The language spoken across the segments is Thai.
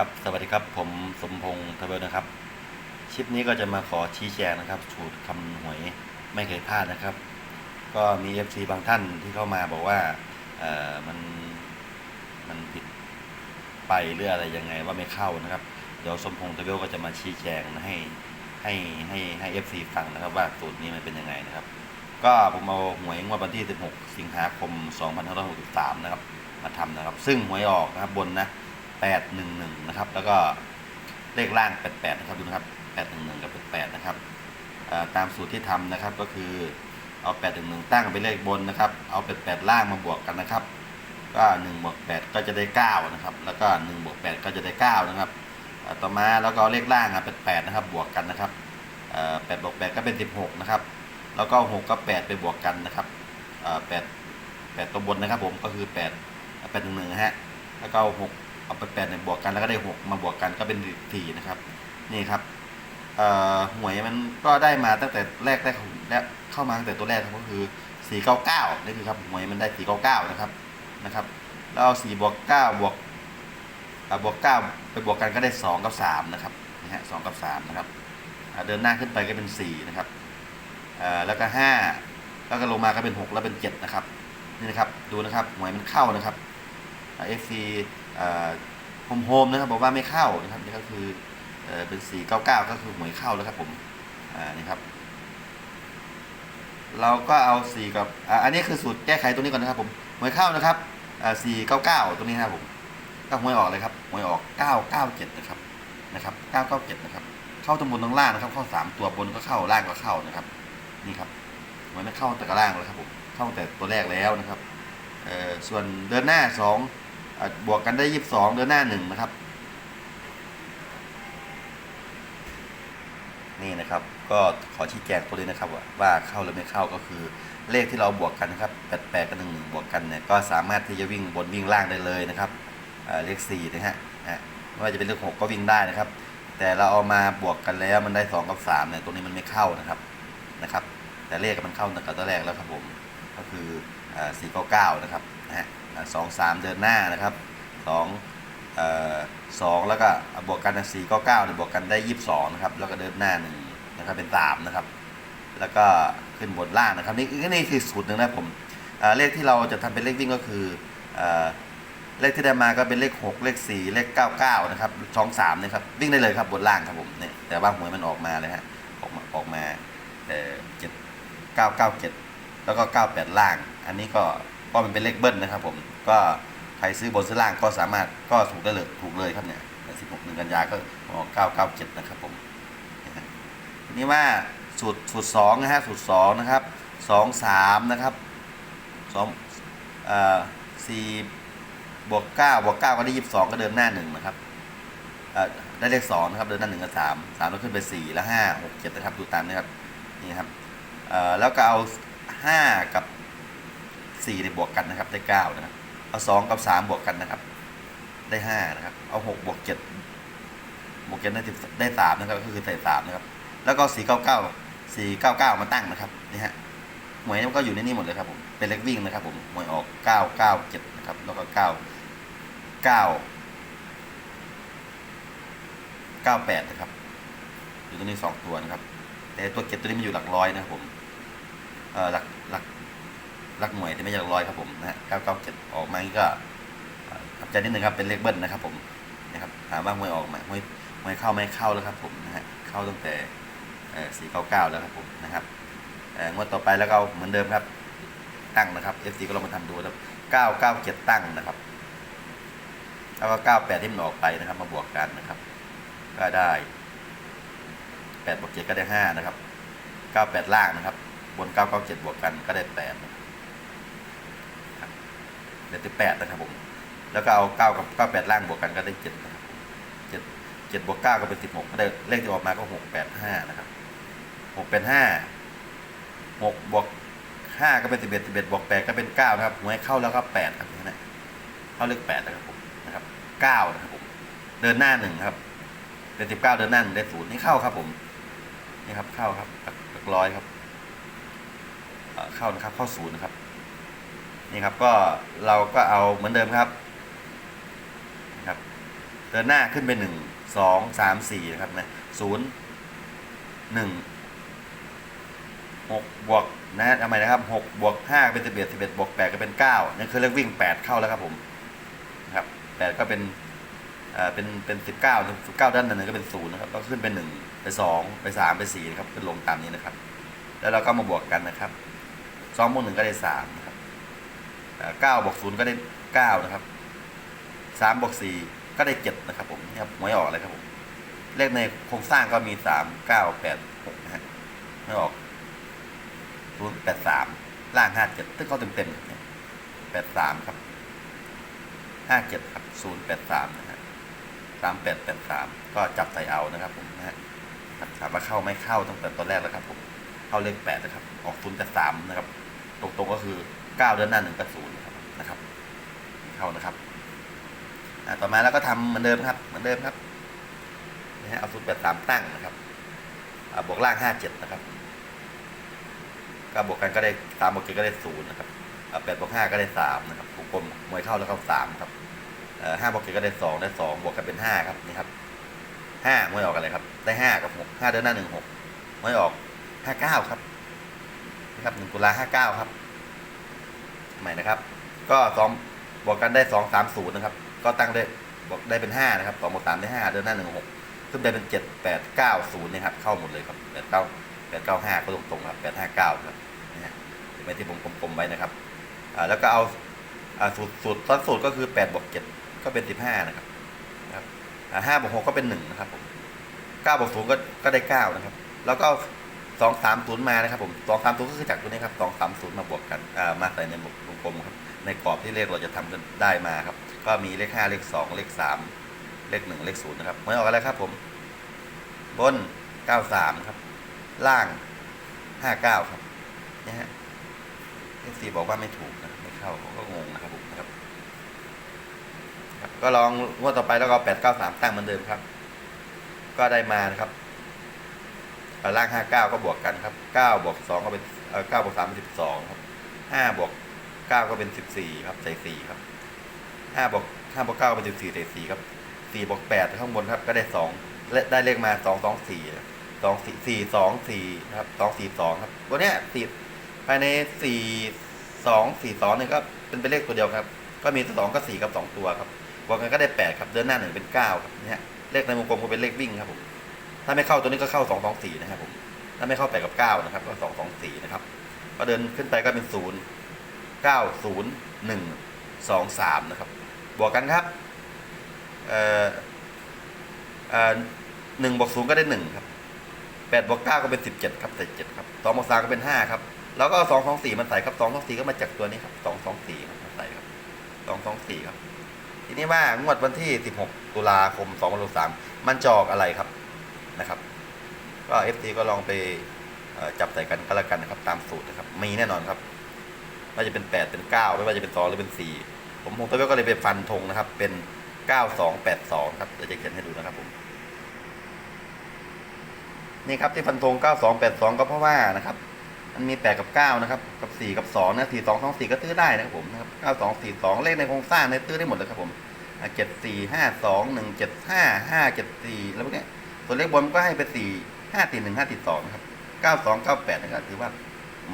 ครับสวัสดีครับผมสมพงษ์ทเวลนะครับคลิปนี้ก็จะมาขอชี้แจงนะครับสูตรคำหวยไม่เคยพลาดนะครับ ก็มี FC บางท่านที่เข้ามาบอกว่าเออมันมันผิดไปหรืออะไรยังไงว่าไม่เข้านะครับ เดี๋ยวสมพงษ์ทเวลก็จะมาชี้แจงให้ให้ให้ให้ FC ฟังนะครับว่าสูตรนี้มันเป็นยังไงนะครับ ก็ผมเอาหวยงวดวันที่ 16 สิงหาคม 2563 นะครับ มาทำนะครับ ซึ่งหวยออกนะครับบนนะ 811 นะครับ แล้วก็เลขล่าง 88 นะครับ ดูนะครับ 811 กับ 88 นะครับตามสูตรที่ทำนะครับก็คือเอา 811 ตั้งเป็นเลขบนนะครับ เอา 88 ล่างมาบวกกันนะครับ ก็1บวก8ก็จะได้ 9 นะครับ แล้วก็1บวก8ก็จะได้ 9 นะครับต่อมาแล้วก็เลขล่างอะ88 นะครับ บวกกันนะครับเอ่อ8บวก8ก็เป็น 16 นะครับ แล้วก็6กับ 8 ไปบวกกันนะครับเอ่อ8 8ตัวบนนะครับผมก็คือ 8 8 1 1นะฮะแล้วก็เอา6 เอาไป8เนี่ยบวกกันแล้วก็ได้6มาบวกกันก็เป็น4นะครับ นี่ครับหวยมันก็ได้มาตั้งแต่แรกได้และเข้ามาตั้งแต่ตัวแรกก็ครับก็คือ499นี่คือครับหวยมันได้499นะครับนะครับแล้วเอา4บวก9บวกอ่าบวก9ไปบวกกันก็ได้2กับ3นะครับนะฮะ2กับ3นะครับเดินหน้าขึ้นไปก็เป็น4นะครับแล้วก็5แล้วก็ลงมาก็เป็น6แล้วเป็น7นะครับนี่นะครับดูนะครับหวยมันเข้านะครับเอฟซี โฮมโฮมนะครับบอกว่าไม่เข้านะครับนี่ก็คือเอ่อเป็น 499 ก็คือหวยเข้าแล้วครับผมนี่ครับ เราก็เอา 4 กับอันนี้คือสูตรแก้ไขตัวนี้ก่อนนะครับผมหวยเข้านะครับอ่า499 ตัวนี้นะครับผมก็หวยออกเลยครับหวยออก 997 นะครับนะครับ997 นะครับ เข้าตรงบนตรงล่างนะครับ เข้า 3 ตัวบนก็เข้าล่างก็เข้านะครับ นี่ครับหวยไม่เข้าแต่กระล่างเลยครับผมเข้าแต่ตัวแรกแล้วนะครับส่วนเดินหน้าสอง บวกกันได้ยี่สิบสองเดินหน้าหนึ่งนะครับ นี่นะครับ ก็ขอชี้แจงตัวนี้นะครับ ว่าเข้าหรือไม่เข้าก็คือเลขที่เราบวกกันนะครับแปดแปดกับหนึ่งหนึ่งบวกกันเนี่ยก็สามารถที่จะวิ่งบนวิ่งล่างได้เลยนะครับเลขสี่นะฮะอะไม่ว่าจะเป็นเลขหกก็วิ่งได้นะครับ แต่เราเอามาบวกกันแล้วมันได้สองกับสามเนี่ยตรงนี้มันไม่เข้านะครับนะครับ แต่เลขมันเข้าตั้งแต่ตัวแรกแล้วครับผมก็คือสี่เก้าเก้านะครับนะฮะ สองสามเดินหน้านะครับสองสองแล้วก็บวกกันสี่ก้าเก้าเนี่ยบวกกันได้ยี่สิบสองนะครับแล้วก็เดินหน้าหนึ่งนะครับเป็นสามนะครับแล้วก็ขึ้นบนล่างนะครับนี่นี่คือสูตรหนึ่งนะผมเเลขที่เราจะทำเป็นเลขวิ่งก็คือเอเลขที่ได้มาก็เป็นเลข 6 เลข 4 เลข 99 นะครับช่อง3นะครับวิ่งได้เลยครับบนล่างครับผมเนี่ยแต่ว่าหวยมันออกมาเลยฮะออกมาออกมาเอ่อเจ็ดเก้าเก้าเจ็ดแล้วก็ 98 ล่าง อันนี้ก็ ก็มันเป็นเลขเบิ้ลนะครับผมก็ใครซื้อบนซื้อล่างก็สามารถก็ถูกได้เลยถูกเลยครับเนี่ย16หนึ่งกันยาก็ออก997นะครับผมนี่ว่าสูตรสูตรสองนะฮะสูตรสองนะครับสองสามนะครับสองเอ่อสี่บวกเก้าบวกเก้าก็ได้ยี่สิบสองก็เดินหน้าหนึ่งนะครับเอ่อได้เลขสองนะครับเดินหน้าหนึ่งกับสามสามแล้วขึ้นไปสี่แล้วห้าหกเจ็ดนะครับดูตามนี้ครับนี่ครับเอ่อแล้วก็เอาห้ากับ สี่ในยบวกกันนะครับได้เก้านะครับเอาสองกับสามบวกกันนะครับ ได้ห้านะครับเอาหกบวกเจ็ดบวกเจ็ดได้ได้สามนะครับก็คือใส่สามนะครับ แล้วก็499 499มาตั้งนะครับนี่ฮะหวยมันก็อยู่ในนี้หมดเลยครับผมเป็นเล็กวิ่งนะครับ ผมหวยออก997นะครับ แล้วก็9 9 98นะครับอยู่ตรงนี้2ตัวนะครับ แต่ตัวเก็บตัวนี้มันอยู่หลักร้อยนะครับผมเอ่อหลัก หลักหน่วยแต่ไม่ใช่หลักร้อยครับผมนะฮะ997 ออกมานี่ก็ขับใจนิดนึงครับเป็นเลขเบิ้ลนะครับผมนะครับถามว่าหวยออกไหมหวยหวยเข้าไม่เข้าแล้วครับผมนะฮะเข้าตั้งแต่สี่เก้าเก้าแล้วครับผมนะครับเอ่องวดต่อไปแล้วก็เหมือนเดิมครับตั้งนะครับ FC ก็ลองมาทำดูครับเก้าเก้าเจ็ดตั้งนะครับ แล้วก็เก้าแปดที่มันออกไปนะครับ มาบวกกันนะครับ ก็ได้แปดบวกเจ็ดก็ได้ห้านะครับเก้าแปดล่างนะครับ บนเก้าเก้าเจ็ดบวกกันก็ได้แปดนะ ได้ที่แปดนะครับผม แล้วก็เอาเก้ากับเก้าแปดล่างบวกกันก็ได้เจ็ดเจ็ดเจ็ดบวกเก้าก็เป็นสิบหกก็ได้เลขที่ออกมาก็หกแปดห้านะครับหกเป็นห้าหกบวกห้าก็เป็นสิบเอ็ดสิบเอ็ดบวกแปดก็เป็นเก้านะครับหวยเข้าแล้วก็แปดครับนี่นะเข้าเลขแปดนะครับผมนะครับเก้านะครับผมเดินหน้าหนึ่งครับเป็นสิบเก้าเดินหน้าหนึ่งได้ศูนย์นี่เข้าครับผมนี่ครับเข้าครับหลักร้อยครับเข้านะครับเข้าศูนย์นะครับ นี่ครับก็เราก็เอาเหมือนเดิมครับนะครับเดินหน้าขึ้นไปหนึ่งสองสามสี่นะครับนะศูนย์หนึ่งหกบวกนะฮะทำไมนะครับหกบวกห้าเป็นสิบเอ็ดสิบเอ็ดบวกแปดก็เป็นเก้านี่คือเลขวิ่งแปดเข้าแล้วครับผมนะครับแปดก็เป็นเอ่อเป็นเป็นสิบเก้าสิบเก้าด้านหนึ่งก็เป็นศูนย์นะครับก็ขึ้นไปหนึ่งไปสองไปสามไปสี่นะครับขึ้นลงตามนี้นะครับ แล้วเราก็มาบวกกันนะครับสองบวกหนึ่งก็ได้สาม เก้าบวกศูนย์ก็ได้เก้านะครับสามบวกสี่ก็ได้เจ็ดนะครับ ผมนี่ครับหวยออกเลยครับผมเลขในโครงสร้างก็มีสามเก้าแปดหกนะฮะไม่ออกศูนย์แปดสามล่างห้าเจ็ดซึ่งเขาเต็มเต็มแปดสามครับห้าเจ็ดครับศูนย์แปดสามนะฮะสามแปดแปดสามก็จับใส่เอานะครับ ผมนะฮะถามว่าเข้าไม่เข้าตั้งแต่ตอนแรกแล้วครับ ผมเข้าเลขแปดนะครับ ออกศูนย์แปดสามนะครับ ตรงๆก็คือ เก้าเดือนหน้าหนึ่งแปดศูนย์นะครับนะครับ เข้านะครับต่อมาแล้วก็ทำเหมือนเดิมครับ เหมือนเดิมครับนะฮะเอาศูนย์แปดสามตั้งนะครับบวกล่างห้าเจ็ดนะครับก็บวกกันก็ได้สามบวกเจ็ดก็ได้ศูนย์นะครับอ่าแปดบวกห้าก็ได้สามนะครับวงกลมมวยเข้าแล้วเข้าสามครับห้าบวกเจ็ดก็ได้สองได้สองบวกกันเป็นห้าครับนี่ครับห้ามวยออกอะไรครับ ได้ห้ากับหกห้าเดือนหน้าหนึ่งหกมวยออกห้าเก้าครับนะครับหนึ่งตุลาห้าเก้าครับ ใหม่นะครับ ก็สองบวกกันได้สองสามศูนย์นะครับ ก็ตั้งได้บอกได้เป็นห้านะครับสองบวกสามได้ห้าเดือนหน้าหนึ่งหกขึ้นได้เป็นเจ็ดแปดเก้าศูนย์นะครับ เข้าหมดเลยครับแปดเก้าแปดเก้าห้าก็ตรงๆครับแปดห้าเก้าครับนะฮะเห็นไที่ผมกลมๆไว้นะครับอ่าแล้วก็เอาอ่าสูตรสูตรต้นสูตรก็คือแปดบวกเจ็ดก็เป็นสิบห้านะครับนะครับอ่าห้าบวกหกก็เป็นหนึ่งนะครับผมเก้าบวกศูนย์ก็ก็ได้เก้านะครับ แล้วก็ สองสามศูนย์มานะครับผมสองสามศูนย์ก็คือจากตัวนี้ครับสองสามศูนย์มาบวกกันอ่ามาใส่ในวงกลมครับในกรอบที่เลขเราจะทำกันได้มาครับ ก็มีเลขห้าเลขสองเลขสามเลขหนึ่งเลขศูนย์นะครับไม่ออกอะไรครับผม บนเก้าสามครับ ล่างห้าเก้าครับเนี่ยฮะเอฟซีบอกว่าไม่ถูกนะไม่เข้าผมก็งงนะครับผมนะครับ ก็ลองงวดต่อไปแล้วก็แปดเก้าสามตั้งเหมือนเดิมครับ ก็ได้มานะครับ ล่างห้าเก้าก็บวกกันครับเก้าบวกสองก็เป็นเก้าบวกสามเป็นสิบสองครับห้าบวกเก้าก็เป็นสิบสี่ครับใส่สี่ครับห้าบวกห้าบวกเก้าเป็นสิบสี่ใส่สี่ครับสี่บวกแปดข้างบนครับก็ได้สองและได้เลขมาสองสองสี่สองสี่สี่สองสี่ครับสองสี่สองครับ ตัวเนี้ยสี่ภายในสี่สองสี่สองเนี่ยก็เป็นเป็นเลขตัวเดียวครับ ก็มีสองก็สี่กับสองตัวครับบวกกันก็ได้แปดครับเดินหน้าหนึ่งเป็นเก้าครับเนี่ยเลขในวงกลมก็เป็นเลขวิ่งครับผม ถ้าไม่เข้าตัวนี้ก็เข้าสองสองสี่นะครับผมถ้าไม่เข้าแปดกับเก้านะครับ ก็สองสองสี่นะครับ ก็เดินขึ้นไปก็เป็นศูนย์เก้าศูนย์หนึ่งสองสามนะครับ บวกกันครับเอ่อเอ่อหนึ่งบวกศูนย์ก็ได้หนึ่งครับแปดบวกเก้าก็เป็นสิบเจ็ดครับใส่เจ็ดครับสองบวกสามก็เป็นห้าครับ แล้วก็สองสองสี่มันใส่ครับสองสองสี่ก็มาจากตัวนี้ครับสองสองสี่ครับใส่ครับสองสองสี่ครับ ทีนี้ว่างวดวันที่สิบหกตุลาคมสองพันสามมันจอกอะไรครับ นะครับ ก็เอฟซีก็ลองไปจับใส่กันก็แล้วกันนะครับ ตามสูตรนะครับ มีแน่นอนครับไม่ว่าจะเป็นแปดเป็นเก้าไม่ว่าจะเป็นสองหรือเป็นสี่ผมคงตัวเวลก็เลยไปฟันธงนะครับ เป็นเก้าสองแปดสองครับเดี๋ยวจะเขียนให้ดูนะครับผมนี่ครับที่ฟันธงเก้าสองแปดสองก็เพราะว่านะครับมันมีแปดกับเก้านะครับ กับสี่กับสองนะสี่สองสองสี่ก็ซื้อได้นะครับผมนะครับเก้าสองสี่สองเลขในโครงสร้างในซื้อได้หมดเลยครับผมเจ็ดสี่ห้าสองหนึ่งเจ็ดห้าห้าเจ็ดสี่แล้วพวกเนี้ย ส่วนเลขบนก็ให้เป็นสี่ห้าสี่หนึ่งห้าสี่สองนะครับเก้าสองเก้าแปดนะครับถือว่า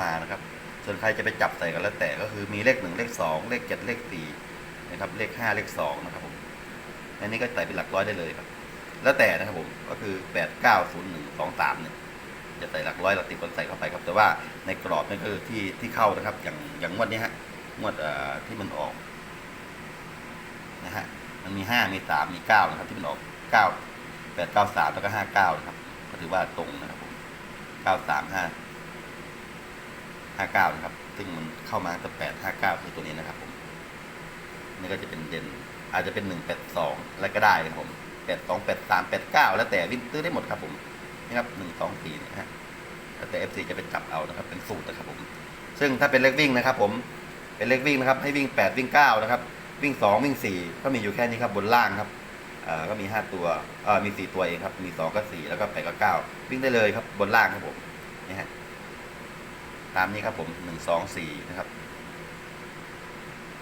มานะครับ ส่วนใครจะไปจับใส่กันแล้วแต่ก็คือมีเลขหนึ่งเลขสองเลขเจ็ดเลขสี่นะครับเลขห้าเลขสองนะครับผมอันนี้ก็ใส่เป็นหลักร้อยได้เลยครับ แล้วแต่นะครับผมก็คือแปดเก้าศูนย์หนึ่งสองสามเนี่ยจะใส่หลักร้อยหลักสิบก็ใส่เข้าไปครับ แต่ว่าในกรอบนี่ก็คือที่ที่เข้านะครับ อย่างอย่างงวดนี้ฮะงวดที่มันออกนะฮะมันมีห้ามีสามมีเก้านะครับ ที่มันออกเก้า แปดเก้าสามแล้วก็ห้าเก้านะครับ ก็ถือว่าตรงนะครับผมเก้าสามห้าห้าเก้านะครับ ซึ่งมันเข้ามาตั้งแปดห้าเก้าคือตัวนี้นะครับผม นี่ก็จะเป็นเด่น อาจจะเป็นหนึ่งแปดสองอะไรก็ได้นะครับผมแปดสองแปดสามแปดเก้าแล้วแต่วิ่งซื้อได้หมดครับผมนี่ครับหนึ่งสองสี่นะฮะแล้วแต่เอฟซีจะไปจับเอานะครับ เป็นสูตรนะครับผม ซึ่งถ้าเป็นเลขวิ่งนะครับ ผม เป็นเลขวิ่งนะครับ ให้วิ่งแปดวิ่งเก้านะครับ วิ่งสองวิ่งสี่ก็มีอยู่แค่นี้ครับบนล่างครับ ก็มีห้าตัวมีสี่ตัวเองครับ มีสองก็สี่แล้วก็แปดก็เก้าวิ่งได้เลยครับบนล่างครับผมนี่ฮะตามนี้ครับผมหนึ่งสองสี่นะครับ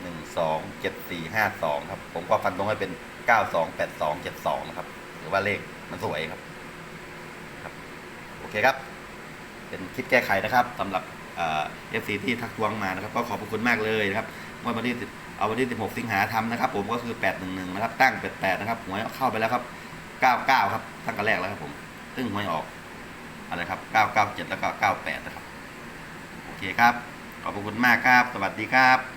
นหนึ่งสองเจ็ดสี่ห้าสองครับ ผมก็ฟันตรงให้เป็นเก้าสองแปดสองเจ็ดสองนะครับหรือว่าเลขมันสวยครับครับ โอเคครับ เป็นคลิปแก้ไขนะครับสำหรับ เอฟซีที่ทักท้วงมานะครับ ก็ขอบคุณมากเลยนะครับงวดวันที่เอาวันที่ 16 สิงหาทำนะครับ ผมก็คือ 811 นะครับ ตั้ง 88 นะครับหวยเข้าไปแล้วครับ 99 ครับ ตั้งแต่แรกแล้วครับผมซึ่งหวยออก อะไรครับ 997 แล้วก็ 98 นะครับ โอเคครับ ขอบคุณมากครับ สวัสดีครับ